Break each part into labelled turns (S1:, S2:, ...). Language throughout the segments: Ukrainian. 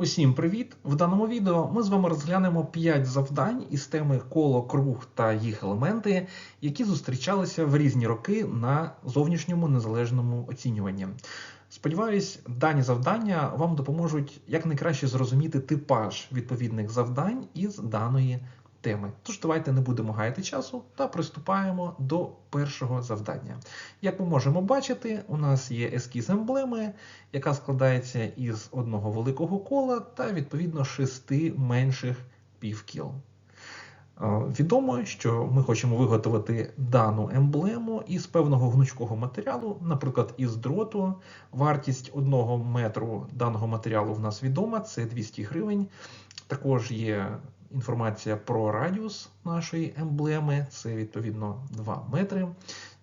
S1: Усім привіт! В даному відео ми з вами розглянемо 5 завдань із теми коло, круг та їх елементи, які зустрічалися в різні роки на зовнішньому незалежному оцінюванні. Сподіваюсь, дані завдання вам допоможуть якнайкраще зрозуміти типаж відповідних завдань із даної теми. Тож давайте не будемо гаяти часу та приступаємо до першого завдання. Як ми можемо бачити, у нас є ескіз емблеми, яка складається із одного великого кола та відповідно шести менших півкіл. Відомо, що ми хочемо виготовити дану емблему із певного гнучкого матеріалу, наприклад, із дроту. Вартість одного метру даного матеріалу в нас відома, це 200 гривень. Також є інформація про радіус нашої емблеми, це відповідно 2 метри.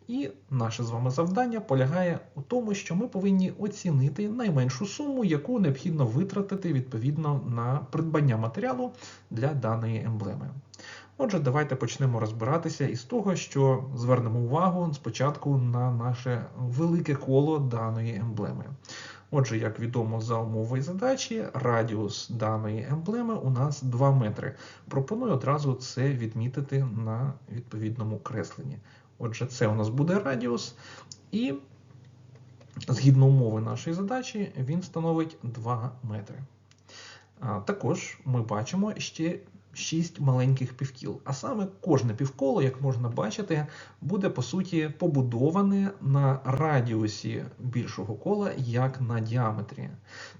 S1: І наше з вами завдання полягає у тому, що ми повинні оцінити найменшу суму, яку необхідно витратити відповідно на придбання матеріалу для даної емблеми. Отже, давайте почнемо розбиратися із того, що звернемо увагу спочатку на наше велике коло даної емблеми. Отже, як відомо за умовою задачі, радіус даної емблеми у нас 2 метри. Пропоную одразу це відмітити на відповідному кресленні. Отже, це у нас буде радіус, і згідно умови нашої задачі, він становить 2 метри. Також ми бачимо ще 6 маленьких півкіл. А саме кожне півколо, як можна бачити, буде по суті побудоване на радіусі більшого кола, як на діаметрі.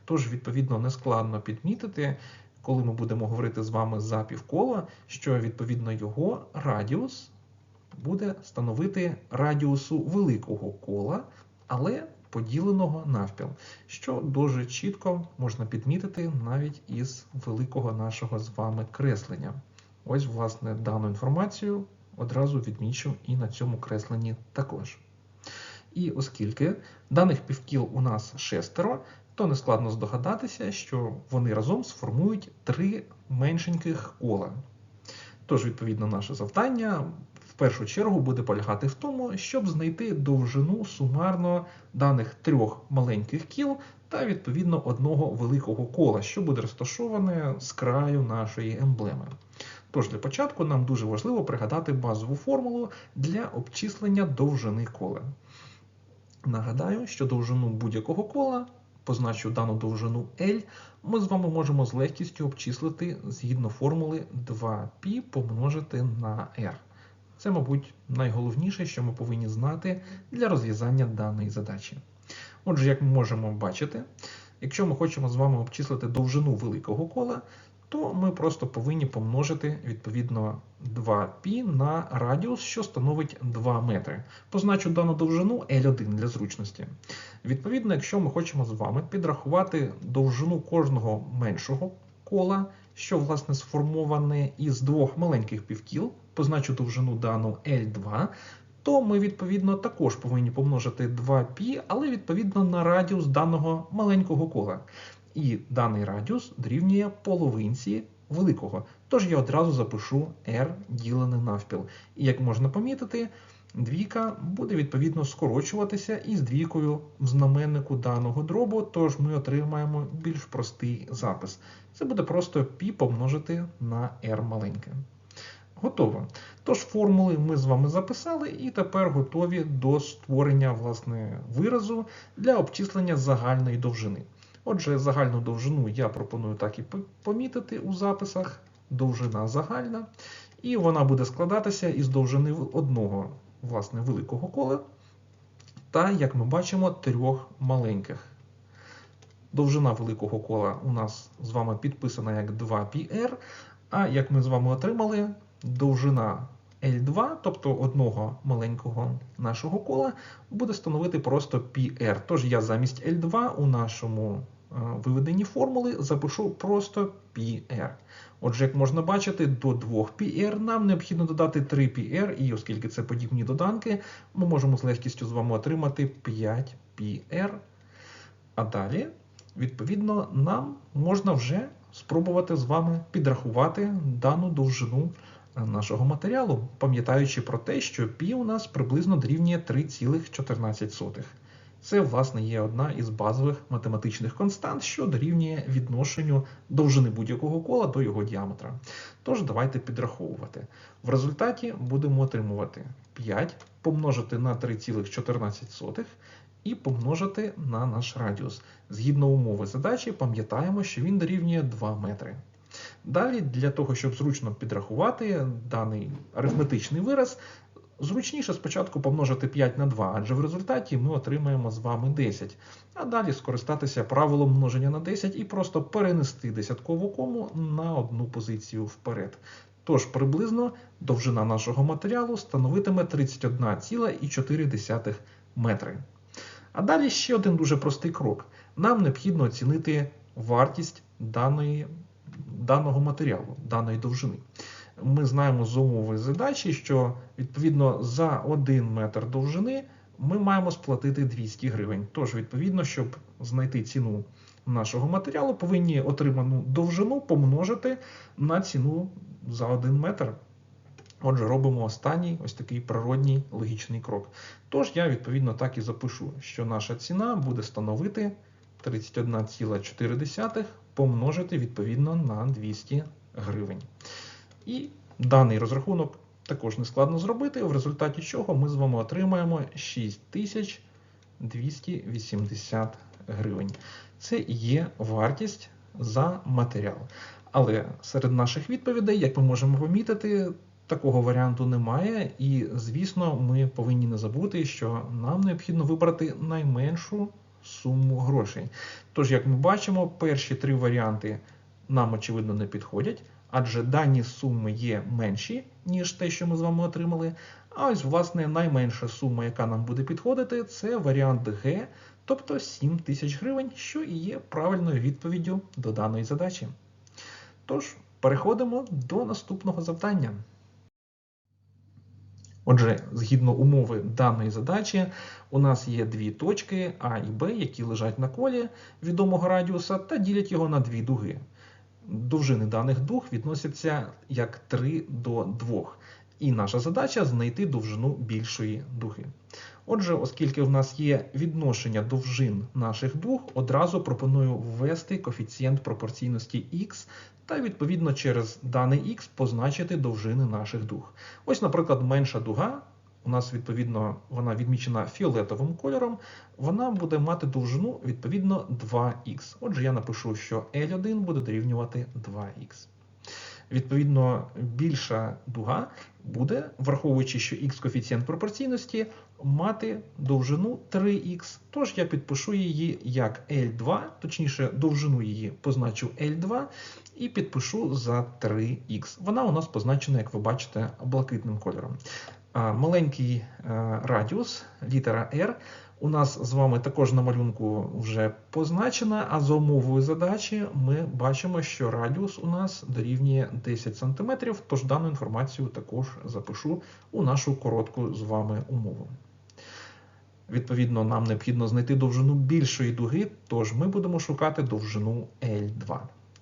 S1: Тож, відповідно, нескладно підмітити, коли ми будемо говорити з вами за півкола, що відповідно його радіус буде становити радіусу великого кола, але поділеного навпіл, що дуже чітко можна підмітити навіть із великого нашого з вами креслення. Ось, власне, дану інформацію одразу відмічу і на цьому кресленні також. І оскільки даних півкіл у нас шестеро, то нескладно здогадатися, що вони разом сформують три меншеньких кола. Тож, відповідно, наше завдання першу чергу буде полягати в тому, щоб знайти довжину сумарно даних трьох маленьких кіл та відповідно одного великого кола, що буде розташоване з краю нашої емблеми. Тож для початку нам дуже важливо пригадати базову формулу для обчислення довжини кола. Нагадаю, що довжину будь-якого кола, позначу дану довжину L, ми з вами можемо з легкістю обчислити згідно формули 2π помножити на r. Це, мабуть, найголовніше, що ми повинні знати для розв'язання даної задачі. Отже, як ми можемо бачити, якщо ми хочемо з вами обчислити довжину великого кола, то ми просто повинні помножити відповідно 2π на радіус, що становить 2 метри. Позначу дану довжину L1 для зручності. Відповідно, якщо ми хочемо з вами підрахувати довжину кожного меншого кола, що власне сформоване із двох маленьких півкіл, позначу довжину дану L2, то ми, відповідно, також повинні помножити 2π, але відповідно на радіус даного маленького кола. І даний радіус дорівнює половинці великого. Тож я одразу запишу r ділене навпіл. І як можна помітити, двійка буде відповідно скорочуватися із двійкою в знаменнику даного дробу, тож ми отримаємо більш простий запис. Це буде просто π помножити на r маленьке. Готово. Тож формули ми з вами записали і тепер готові до створення власне, виразу для обчислення загальної довжини. Отже, загальну довжину я пропоную так і помітити у записах. Довжина загальна. І вона буде складатися із довжини одного власне, великого кола. Та, як ми бачимо, трьох маленьких. Довжина великого кола у нас з вами підписана як 2πr, а як ми з вами отримали, довжина L2, тобто одного маленького нашого кола, буде становити просто PR. Тож я замість L2 у нашому е, виведенні формули запишу просто PR. Отже, як можна бачити, до 2PR нам необхідно додати 3PR, і оскільки це подібні доданки, ми можемо з легкістю з вами отримати 5PR. А далі, відповідно, нам можна вже спробувати з вами підрахувати дану довжину нашого матеріалу, пам'ятаючи про те, що π у нас приблизно дорівнює 3,14. Це, власне, є одна із базових математичних констант, що дорівнює відношенню довжини будь-якого кола до його діаметра. Тож, давайте підраховувати. В результаті будемо отримувати 5 помножити на 3,14 і помножити на наш радіус. Згідно умови задачі, пам'ятаємо, що він дорівнює 2 метри. Далі, для того, щоб зручно підрахувати даний арифметичний вираз, зручніше спочатку помножити 5 на 2, адже в результаті ми отримаємо з вами 10. А далі скористатися правилом множення на 10 і просто перенести десяткову кому на одну позицію вперед. Тож приблизно довжина нашого матеріалу становитиме 31,4 метри. А далі ще один дуже простий крок. Нам необхідно оцінити вартість даної, даного матеріалу, даної довжини. Ми знаємо з умови задачі, що відповідно за 1 метр довжини ми маємо сплатити 200 гривень. Тож, відповідно, щоб знайти ціну нашого матеріалу, повинні отриману довжину помножити на ціну за 1 метр. Отже, робимо останній ось такий природній логічний крок. Тож я, відповідно, так і запишу, що наша ціна буде становити 31,4 помножити відповідно на 200 гривень. І даний розрахунок також не складно зробити, в результаті чого ми з вами отримаємо 6280 гривень. Це є вартість за матеріал. Але серед наших відповідей, як ми можемо помітити, такого варіанту немає. І, звісно, ми повинні не забути, що нам необхідно вибрати найменшу суму грошей. Тож, як ми бачимо, перші три варіанти нам, очевидно, не підходять, адже дані суми є менші, ніж те, що ми з вами отримали. А ось, власне, найменша сума, яка нам буде підходити, це варіант Г, тобто 7 тисяч гривень, що і є правильною відповіддю до даної задачі. Тож, переходимо до наступного завдання. Отже, згідно умови даної задачі, у нас є дві точки А і Б, які лежать на колі відомого радіуса та ділять його на дві дуги. Довжини даних дуг відносяться як 3 до 2. І наша задача знайти довжину більшої дуги. Отже, оскільки в нас є відношення довжин наших дуг, одразу пропоную ввести коефіцієнт пропорційності x та, відповідно, через даний х позначити довжини наших дуг. Ось, наприклад, менша дуга. У нас, відповідно, вона відмічена фіолетовим кольором, вона буде мати довжину, відповідно, 2х. Отже, я напишу, що L1 буде дорівнювати 2х. Відповідно, більша дуга буде, враховуючи, що х коефіцієнт пропорційності, мати довжину 3х. Тож я підпишу її як L2, точніше, довжину її позначу L2 і підпишу за 3х. Вона у нас позначена, як ви бачите, блакитним кольором. Маленький е, радіус, літера R, у нас з вами також на малюнку вже позначена, а за умовою задачі ми бачимо, що радіус у нас дорівнює 10 см, тож дану інформацію також запишу у нашу коротку з вами умову. Відповідно, нам необхідно знайти довжину більшої дуги, тож ми будемо шукати довжину L2.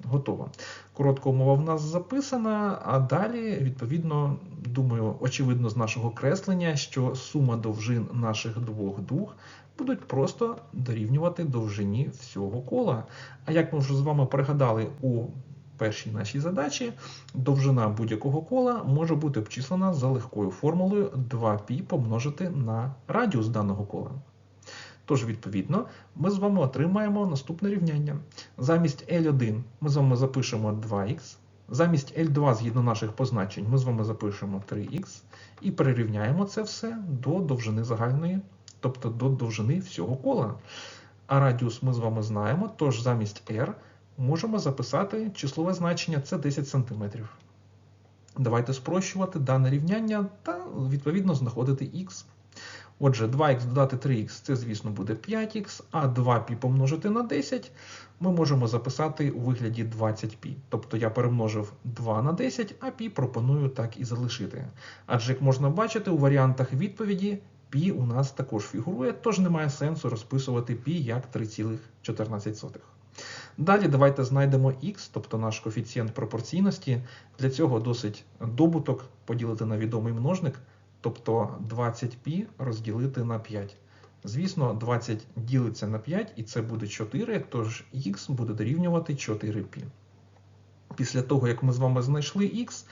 S1: Готово. Коротка умова в нас записана, а далі, відповідно, думаю, очевидно, з нашого креслення, що сума довжин наших двох дуг будуть просто дорівнювати довжині всього кола. А як ми вже з вами пригадали у першій нашій задачі, довжина будь-якого кола може бути обчислена за легкою формулою 2π помножити на радіус даного кола. Тож, відповідно, ми з вами отримаємо наступне рівняння. Замість L1 ми з вами запишемо 2х, замість L2, згідно наших позначень, ми з вами запишемо 3х і перерівняємо це все до довжини загальної, тобто до довжини всього кола. А радіус ми з вами знаємо, тож замість r можемо записати числове значення це 10 см. Давайте спрощувати дане рівняння та, відповідно, знаходити х. Отже, 2х додати 3х це, звісно, буде 5х, а 2π помножити на 10 ми можемо записати у вигляді 20π. Тобто я перемножив 2 на 10, а π пропоную так і залишити. Адже, як можна бачити, у варіантах відповіді π у нас також фігурує, тож немає сенсу розписувати π як 3,14. Далі давайте знайдемо х, тобто наш коефіцієнт пропорційності. Для цього досить добуток поділити на відомий множник тобто 20π розділити на 5. Звісно, 20 ділиться на 5 і це буде 4, тож х буде дорівнювати 4π. Після того, як ми з вами знайшли х,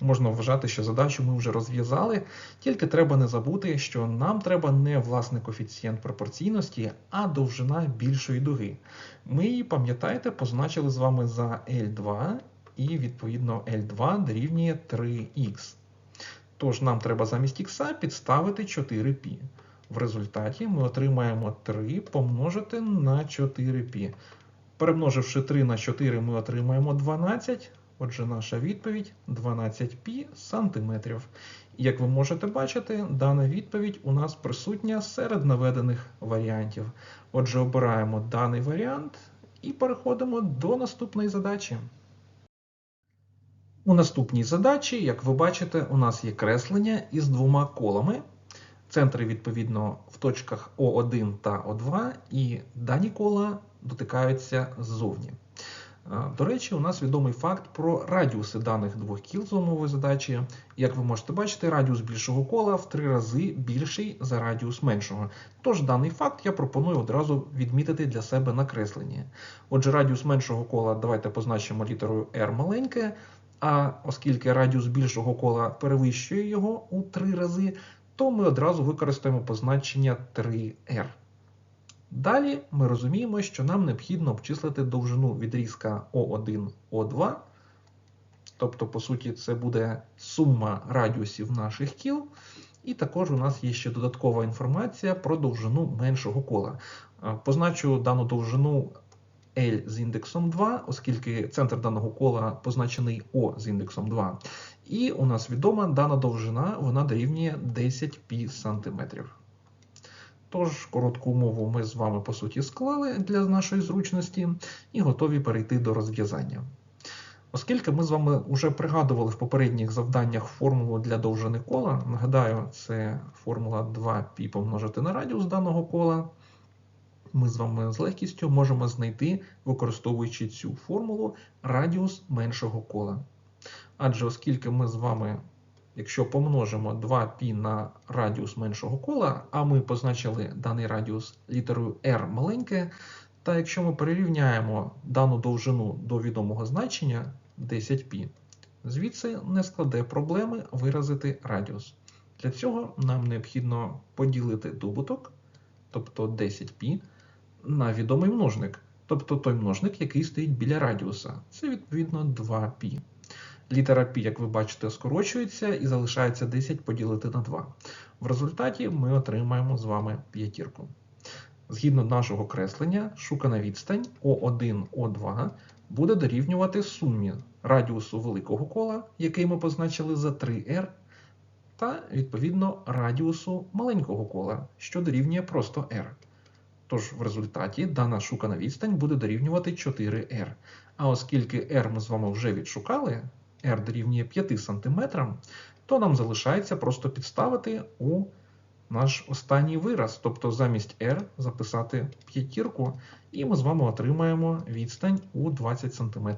S1: можна вважати, що задачу ми вже розв'язали, тільки треба не забути, що нам треба не власний коефіцієнт пропорційності, а довжина більшої дуги. Ми її, пам'ятаєте, позначили з вами за L2, і відповідно L2 дорівнює 3х. Тож нам треба замість х підставити 4π. В результаті ми отримаємо 3 помножити на 4π. Перемноживши 3 на 4, ми отримаємо 12. Отже, наша відповідь 12π сантиметрів. Як ви можете бачити, дана відповідь у нас присутня серед наведених варіантів. Отже, обираємо даний варіант і переходимо до наступної задачі. У наступній задачі, як ви бачите, у нас є креслення із двома колами. Центри, відповідно, в точках О1 та О2, і дані кола дотикаються ззовні. До речі, у нас відомий факт про радіуси даних двох кіл з умової задачі. Як ви можете бачити, радіус більшого кола в три рази більший за радіус меншого. Тож даний факт я пропоную одразу відмітити для себе на кресленні. Отже, радіус меншого кола давайте позначимо літерою R маленьке, а оскільки радіус більшого кола перевищує його у три рази, то ми одразу використаємо позначення 3R. Далі ми розуміємо, що нам необхідно обчислити довжину відрізка О1, О2. Тобто, по суті, це буде сума радіусів наших кіл. І також у нас є ще додаткова інформація про довжину меншого кола. Позначу дану довжину L з індексом 2, оскільки центр даного кола позначений О з індексом 2. І у нас відома дана довжина, вона дорівнює 10 π сантиметрів. Тож, коротку умову ми з вами, по суті, склали для нашої зручності і готові перейти до розв'язання. Оскільки ми з вами вже пригадували в попередніх завданнях формулу для довжини кола, нагадаю, це формула 2π помножити на радіус даного кола Ми з вами з легкістю можемо знайти, використовуючи цю формулу, радіус меншого кола. Адже оскільки ми з вами Якщо помножимо 2π на радіус меншого кола, а ми позначили даний радіус літерою r маленьке, та якщо ми перерівняємо дану довжину до відомого значення 10π, звідси не складе проблеми виразити радіус. Для цього нам необхідно поділити добуток, тобто 10π, на відомий множник, тобто той множник, який стоїть біля радіуса. Це відповідно 2π. Літера π, як ви бачите, скорочується і залишається 10 поділити на 2. В результаті ми отримаємо з вами п'ятірку. Згідно нашого креслення, шукана відстань О1, О2 буде дорівнювати сумі радіусу великого кола, який ми позначили за 3r, та, відповідно, радіусу маленького кола, що дорівнює просто r. Тож в результаті дана шукана відстань буде дорівнювати 4r. А оскільки r ми з вами вже відшукали, r дорівнює 5 см, то нам залишається просто підставити у наш останній вираз, тобто замість r записати п'ятірку, і ми з вами отримаємо відстань у 20 см.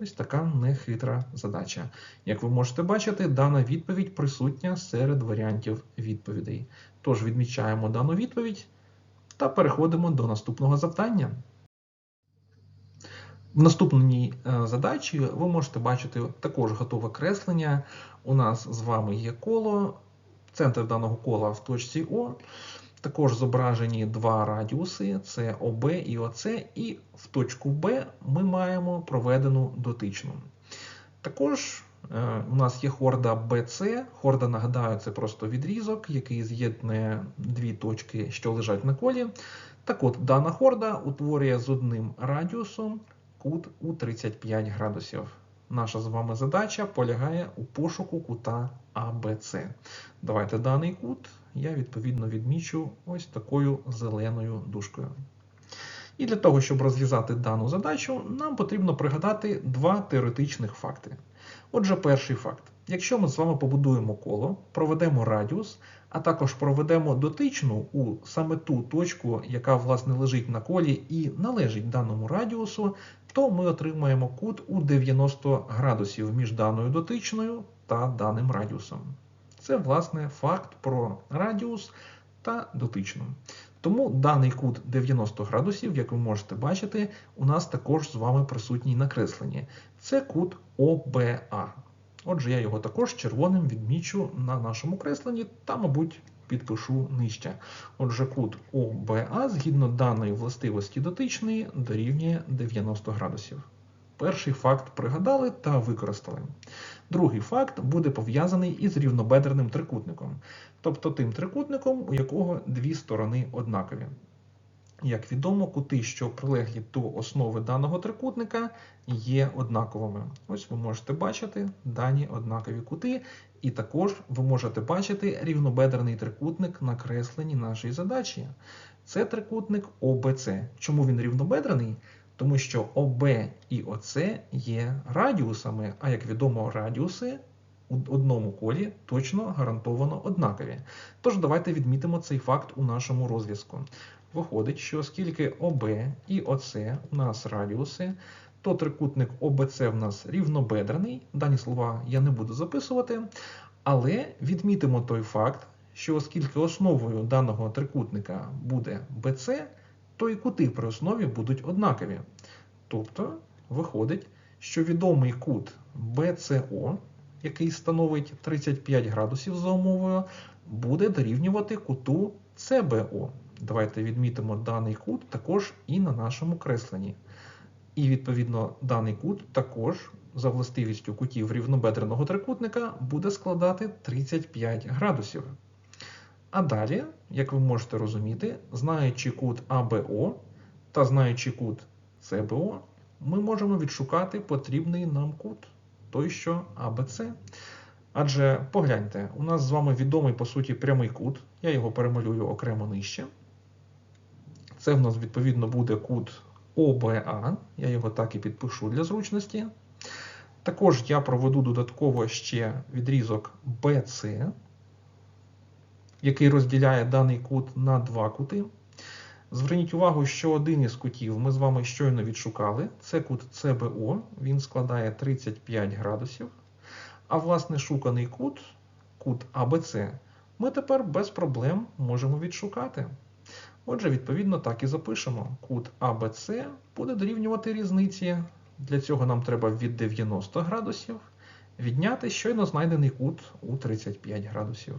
S1: Ось така нехитра задача. Як ви можете бачити, дана відповідь присутня серед варіантів відповідей. Тож відмічаємо дану відповідь та переходимо до наступного завдання. В наступній е, задачі ви можете бачити також готове креслення. У нас з вами є коло, центр даного кола в точці О. Також зображені два радіуси це ОБ і ОЦ, і в точку Б ми маємо проведену дотичну. Також у нас є хорда BC. Хорда, нагадаю, це просто відрізок, який з'єднує дві точки, що лежать на колі. Так от, дана хорда утворює з одним радіусом кут у 35 градусів. Наша з вами задача полягає у пошуку кута АБЦ. Давайте даний кут я відповідно відмічу ось такою зеленою дужкою. І для того, щоб розв'язати дану задачу, нам потрібно пригадати два теоретичних факти. Отже, перший факт. Якщо ми з вами побудуємо коло, проведемо радіус, а також проведемо дотичну у саме ту точку, яка власне лежить на колі і належить даному радіусу, то ми отримаємо кут у 90 градусів між даною дотичною та даним радіусом. Це, власне, факт про радіус та дотичну. Тому даний кут 90 градусів, як ви можете бачити, у нас також з вами присутній на кресленні. Це кут ОБА. Отже, я його також червоним відмічу на нашому кресленні та, мабуть, підпишу нижче. Отже, кут ОБА згідно даної властивості дотичної дорівнює 90 градусів. Перший факт пригадали та використали. Другий факт буде пов'язаний із рівнобедреним трикутником, тобто тим трикутником, у якого дві сторони однакові. Як відомо, кути, що прилеглі до основи даного трикутника, є однаковими. Ось ви можете бачити дані однакові кути, і також ви можете бачити рівнобедрений трикутник на кресленні нашої задачі. Це трикутник ОБЦ. Чому він рівнобедрений? Тому що ОБ і ОЦ є радіусами, а як відомо, радіуси у одному колі точно гарантовано однакові. Тож давайте відмітимо цей факт у нашому розв'язку. Виходить, що оскільки ОБ і ОЦ у нас радіуси, то трикутник ОБЦ в нас рівнобедрений. Дані слова я не буду записувати, але відмітимо той факт, що оскільки основою даного трикутника буде BC, то і кути при основі будуть однакові. Тобто, виходить, що відомий кут BCO, який становить 35 градусів за умовою, буде дорівнювати куту CBO. Давайте відмітимо даний кут також і на нашому кресленні. І, відповідно, даний кут також за властивістю кутів рівнобедреного трикутника буде складати 35 градусів. А далі, як ви можете розуміти, знаючи кут АБО та знаючи кут СБО, ми можемо відшукати потрібний нам кут, той, що АБЦ. Адже погляньте, у нас з вами відомий по суті прямий кут, я його перемалюю окремо нижче. Це в нас, відповідно, буде кут ОБА, я його так і підпишу для зручності. Також я проведу додатково ще відрізок BC, який розділяє даний кут на два кути. Зверніть увагу, що один із кутів ми з вами щойно відшукали. Це кут CBO, він складає 35 градусів. А власне шуканий кут, кут ABC, ми тепер без проблем можемо відшукати. Отже, відповідно, так і запишемо. Кут ABC буде дорівнювати різниці. Для цього нам треба від 90 градусів відняти щойно знайдений кут у 35 градусів.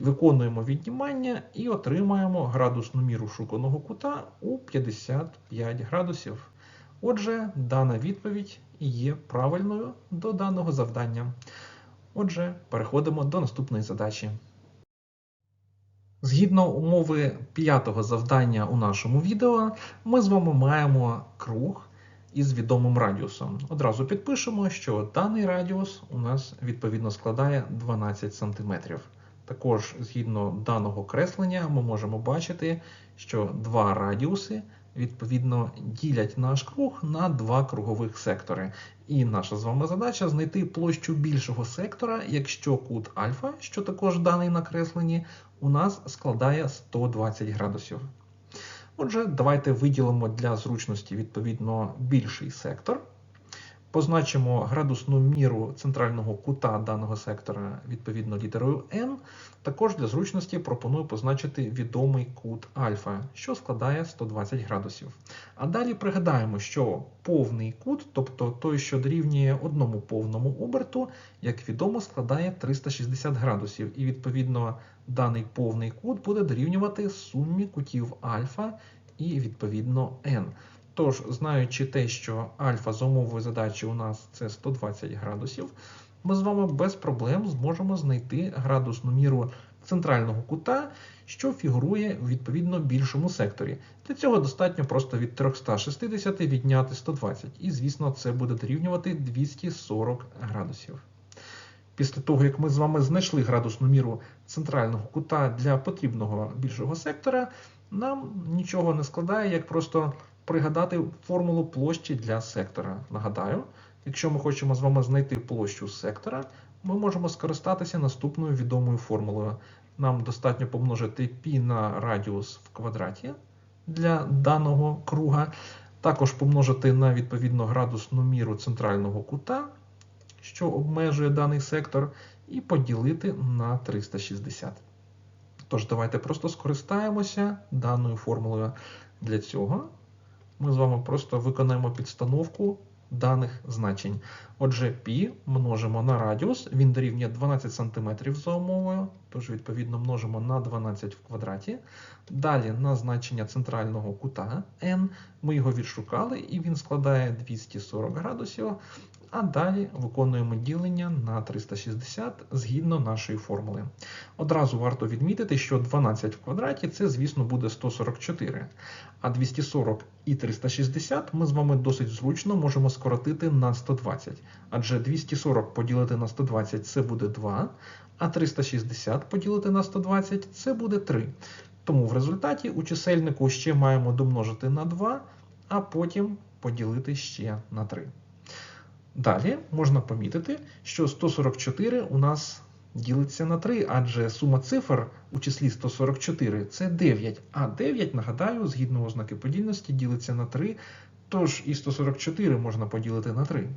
S1: Виконуємо віднімання і отримаємо градусну міру шуканого кута у 55 градусів. Отже, дана відповідь є правильною до даного завдання. Отже, переходимо до наступної задачі. Згідно умови п'ятого завдання у нашому відео, ми з вами маємо круг із відомим радіусом. Одразу підпишемо, що даний радіус у нас відповідно складає 12 см. Також, згідно даного креслення, ми можемо бачити, що два радіуси відповідно ділять наш круг на два кругових сектори. І наша з вами задача знайти площу більшого сектора, якщо кут альфа, що також даний на кресленні, у нас складає 120 градусів. Отже, давайте виділимо для зручності відповідно більший сектор. Позначимо градусну міру центрального кута даного сектора відповідно літерою n. Також для зручності пропоную позначити відомий кут альфа, що складає 120 градусів. А далі пригадаємо, що повний кут, тобто той, що дорівнює одному повному оберту, як відомо, складає 360 градусів. І відповідно даний повний кут буде дорівнювати сумі кутів альфа і відповідно n. Тож, знаючи те, що альфа за умовою задачі у нас це 120 градусів, ми з вами без проблем зможемо знайти градусну міру центрального кута, що фігурує в відповідно більшому секторі. Для цього достатньо просто від 360 відняти 120. І, звісно, це буде дорівнювати 240 градусів. Після того, як ми з вами знайшли градусну міру центрального кута для потрібного більшого сектора, нам нічого не складає, як просто пригадати формулу площі для сектора. Нагадаю, якщо ми хочемо з вами знайти площу сектора, ми можемо скористатися наступною відомою формулою. Нам достатньо помножити π на радіус в квадраті для даного круга, також помножити на відповідно градусну міру центрального кута, що обмежує даний сектор, і поділити на 360. Тож, давайте просто скористаємося даною формулою. Для цього ми з вами просто виконаємо підстановку даних значень. Отже, π множимо на радіус, він дорівнює 12 см за умовою, тож відповідно множимо на 12 в квадраті. Далі на значення центрального кута n ми його відшукали, і він складає 240 градусів. А далі виконуємо ділення на 360 згідно нашої формули. Одразу варто відмітити, що 12 в квадраті це, звісно, буде 144. А 240 і 360 ми з вами досить зручно можемо скоротити на 120. Адже 240 поділити на 120 це буде 2, а 360 поділити на 120 це буде 3. Тому в результаті у чисельнику ще маємо домножити на 2, а потім поділити ще на 3. Далі можна помітити, що 144 у нас ділиться на 3, адже сума цифр у числі 144 це 9, а 9, нагадаю, згідно ознаки подільності, ділиться на 3, тож і 144 можна поділити на 3.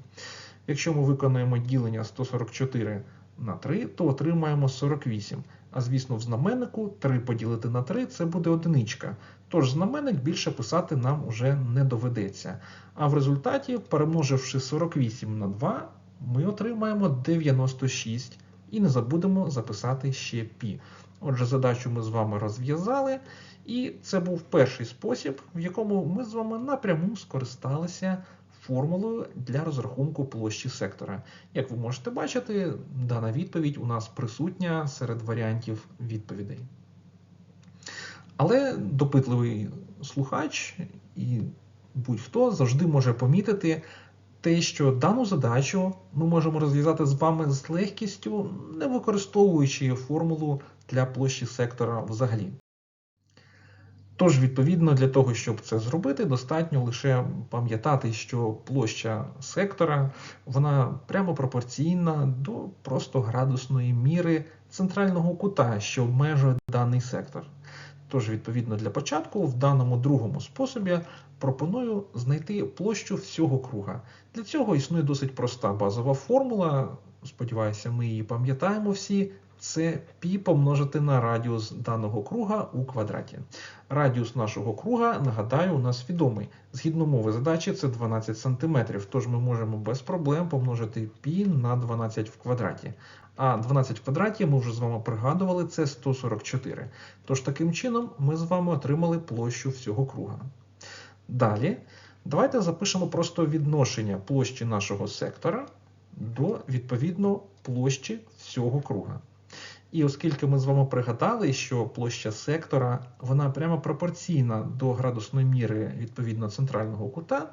S1: Якщо ми виконаємо ділення 144 на 3, то отримаємо 48. А звісно, в знаменнику 3 поділити на 3 це буде одиничка. Тож знаменник більше писати нам уже не доведеться. А в результаті, перемноживши 48 на 2, ми отримаємо 96 і не забудемо записати ще пі. Отже, задачу ми з вами розв'язали, і це був перший спосіб, в якому ми з вами напряму скористалися формулою для розрахунку площі сектора. Як ви можете бачити, дана відповідь у нас присутня серед варіантів відповідей. Але допитливий слухач і будь-хто завжди може помітити те, що дану задачу ми можемо розв'язати з вами з легкістю, не використовуючи формулу для площі сектора взагалі. Тож, відповідно, для того, щоб це зробити, достатньо лише пам'ятати, що площа сектора вона прямо пропорційна до просто градусної міри центрального кута, що обмежує даний сектор. Тож, відповідно, для початку в даному другому способі пропоную знайти площу всього круга. Для цього існує досить проста базова формула. Сподіваюся, ми її пам'ятаємо всі. Це π помножити на радіус даного круга у квадраті. Радіус нашого круга, нагадаю, у нас відомий. Згідно мови задачі, це 12 см, тож ми можемо без проблем помножити π на 12 в квадраті. А 12 в квадраті ми вже з вами пригадували, це 144. Тож таким чином ми з вами отримали площу всього круга. Далі, давайте запишемо просто відношення площі нашого сектора до відповідно площі всього круга. І оскільки ми з вами пригадали, що площа сектора вона прямо пропорційна до градусної міри відповідно центрального кута,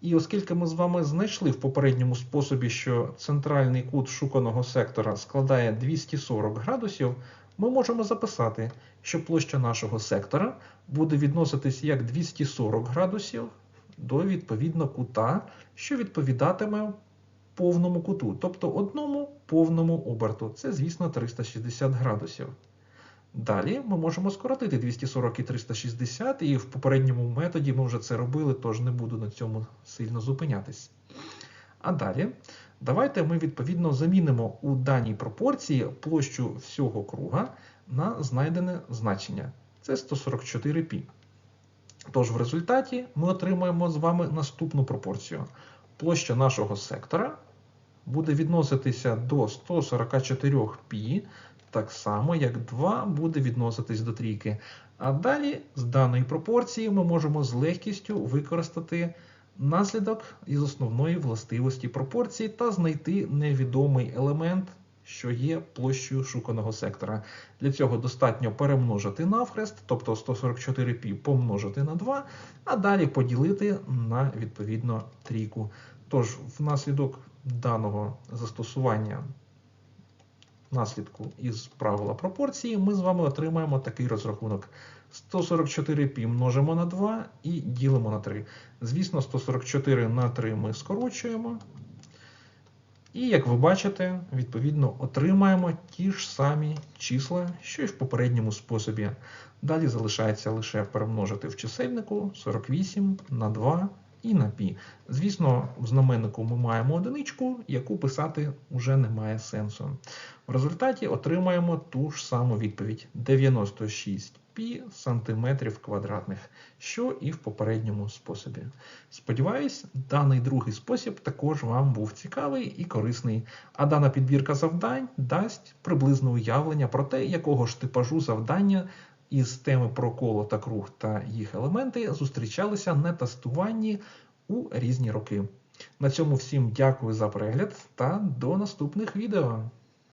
S1: і оскільки ми з вами знайшли в попередньому способі, що центральний кут шуканого сектора складає 240 градусів, ми можемо записати, що площа нашого сектора буде відноситись як 240 градусів до відповідно кута, що відповідатиме повному куту, тобто одному повному оберту. Це, звісно, 360 градусів. Далі ми можемо скоротити 240 і 360, і в попередньому методі ми вже це робили, тож не буду на цьому сильно зупинятись. А далі, давайте ми відповідно замінимо у даній пропорції площу всього круга на знайдене значення. Це 144 π Тож в результаті ми отримаємо з вами наступну пропорцію. Площа нашого сектора буде відноситися до 144 π так само, як 2 буде відноситись до трійки. А далі з даної пропорції ми можемо з легкістю використати наслідок із основної властивості пропорції та знайти невідомий елемент, що є площею шуканого сектора. Для цього достатньо перемножити навхрест, тобто 144 π помножити на 2, а далі поділити на відповідно трійку. Тож, внаслідок даного застосування наслідку із правила пропорції, ми з вами отримаємо такий розрахунок. 144 π множимо на 2 і ділимо на 3. Звісно, 144 на 3 ми скорочуємо. І, як ви бачите, відповідно отримаємо ті ж самі числа, що й в попередньому способі. Далі залишається лише перемножити в чисельнику 48 на 2 і на пі. Звісно, в знаменнику ми маємо одиничку, яку писати вже немає сенсу. В результаті отримаємо ту ж саму відповідь 96 пі сантиметрів квадратних, що і в попередньому способі. Сподіваюсь, даний другий спосіб також вам був цікавий і корисний, а дана підбірка завдань дасть приблизне уявлення про те, якого ж типажу завдання із теми про коло та круг та їх елементи зустрічалися на тестуванні у різні роки. На цьому всім дякую за перегляд та до наступних відео.